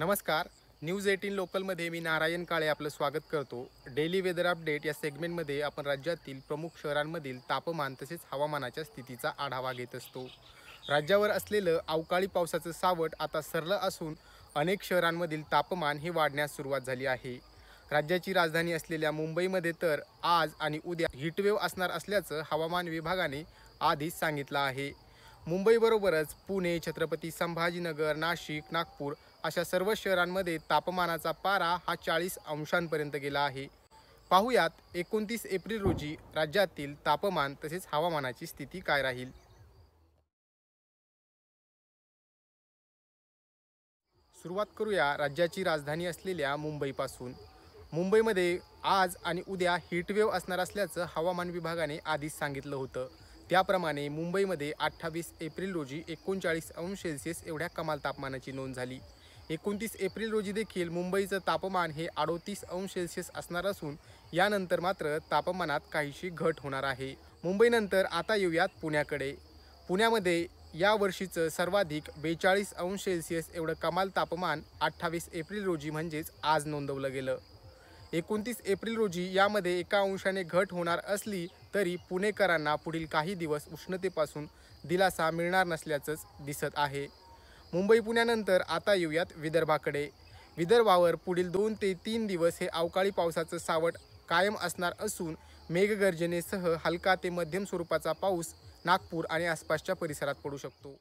नमस्कार. News eighteen लोकलमध्ये मी नारायण काळे आपलं स्वागत करतो. डेली वेदर अपडेट या सेगमेंटमध्ये आपण राज्यातील प्रमुख शहरांमधील तापमान तसेच हवामानाच्या स्थितीचा आढावा घेत असतो. राज्यावर असलेलं अवकाळी पावसाचं सावट आता सरलं असून अनेक शहरांमधील तापमान हे वाढण्यास सुरुवात झाली आहे. राज्याची राजधानी असलेल्या मुंबईमध्ये तर आज आणि उद्या हिटवेव असणार असल्याचं हवामान विभागाने आधीच सांगितलं आहे. मुंबईबरोबरच पुणे छत्रपती संभाजीनगर नाशिक नागपूर अशा सर्व शहरांमध्ये तापमानाचा पारा हा चाळीस अंशांपर्यंत गेला आहे. पाहुयात एकोणतीस एप्रिल रोजी राज्यातील तापमान तसेच हवामानाची स्थिती काय राहील? सुरुवात करूया राज्याची राजधानी असलेल्या मुंबईपासून. मुंबईमध्ये आज आणि उद्या हीटवेव्ह असणार असल्याचं हवामान विभागाने आधीच सांगितलं होतं. त्याप्रमाणे मुंबईमध्ये अठ्ठावीस एप्रिल रोजी एकोणचाळीस अंश सेल्सिअस एवढ्या कमाल तापमानाची नोंद झाली. एकोणतीस एप्रिल रोजी देखील मुंबईचं तापमान हे अडोतीस अंश सेल्सिअस असणार असून यानंतर मात्र तापमानात काहीशी घट होणार आहे. मुंबईनंतर आता येऊयात पुण्याकडे. पुण्यामध्ये या वर्षीचं सर्वाधिक बेचाळीस अंश सेल्सिअस एवढं कमाल तापमान अठ्ठावीस एप्रिल रोजी म्हणजेच आज नोंदवलं गेलं. एकोणतीस एप्रिल रोजी यामध्ये एका अंशाने घट होणार असली तरी पुणेकरांना पुढील काही दिवस उष्णतेपासून दिलासा मिळणार नसल्याचंच दिसत आहे. मुंबई पुण्यानंतर आता येऊयात विदर्भाकडे. विदर्भावर पुढील दोन ते तीन दिवस हे अवकाळी पावसाचं सावट कायम असणार असून मेघगर्जनेसह हलका ते मध्यम स्वरूपाचा पाऊस नागपूर आणि आसपासच्या परिसरात पडू शकतो.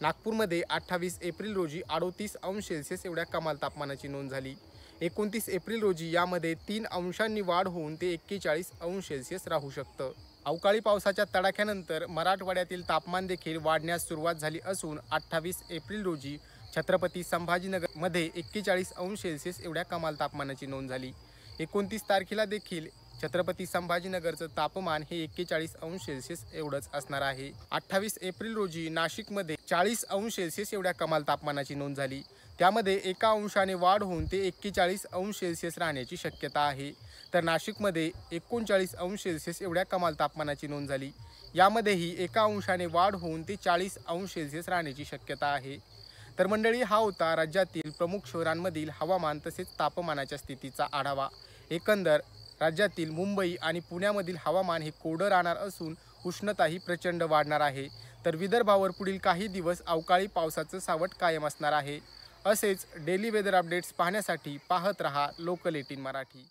नागपूरमध्ये अठ्ठावीस एप्रिल रोजी अडोतीस अंश सेल्सिअस एवढ्या कमाल तापमानाची नोंद झाली. एकोणतीस एप्रिल रोजी यामध्ये तीन अंशांनी वाढ होऊन ते एक्केचाळीस अंश सेल्सिअस राहू शकतं. अवकाळी पावसाच्या तडाख्यानंतर मराठवाड्यातील तापमान देखील वाढण्यास सुरुवात झाली असून अठ्ठावीस एप्रिल रोजी छत्रपती संभाजीनगरमध्ये एक्केचाळीस अंश सेल्सिअस एवढ्या कमाल तापमानाची नोंद झाली. एकोणतीस तारखेला देखील छत्रपती संभाजीनगरचं तापमान हे एक्केचाळीस अंश सेल्सिअस एवढंच असणार आहे. अठ्ठावीस एप्रिल रोजी नाशिकमध्ये चाळीस अंश सेल्सिअस एवढ्या कमाल तापमानाची नोंद झाली. त्यामध्ये एका अंशाने वाढ होऊन ते एक्केचाळीस अंश सेल्सिअस राहण्याची शक्यता आहे. तर नाशिकमध्ये एकोणचाळीस अंश सेल्सिअस एवढ्या कमाल तापमानाची नोंद झाली. यामध्येही एका अंशाने वाढ होऊन ते चाळीस अंश सेल्सिअस राहण्याची शक्यता आहे. तर मंडळी हा होता राज्यातील प्रमुख शहरांमधील हवामान तसेच तापमानाच्या स्थितीचा आढावा. एकंदर राज्यातील मुंबई आणि पुण्यामधील हवामान हे कोरडं राहणार असून उष्णताही प्रचंड वाढणार आहे. तर विदर्भावर पुढील काही दिवस अवकाळी पावसाचं सावट कायम असणार आहे. असेच डेली वेदर अपडेट्स पाहण्यासाठी पाहत रहा लोकल एटीन मराठी.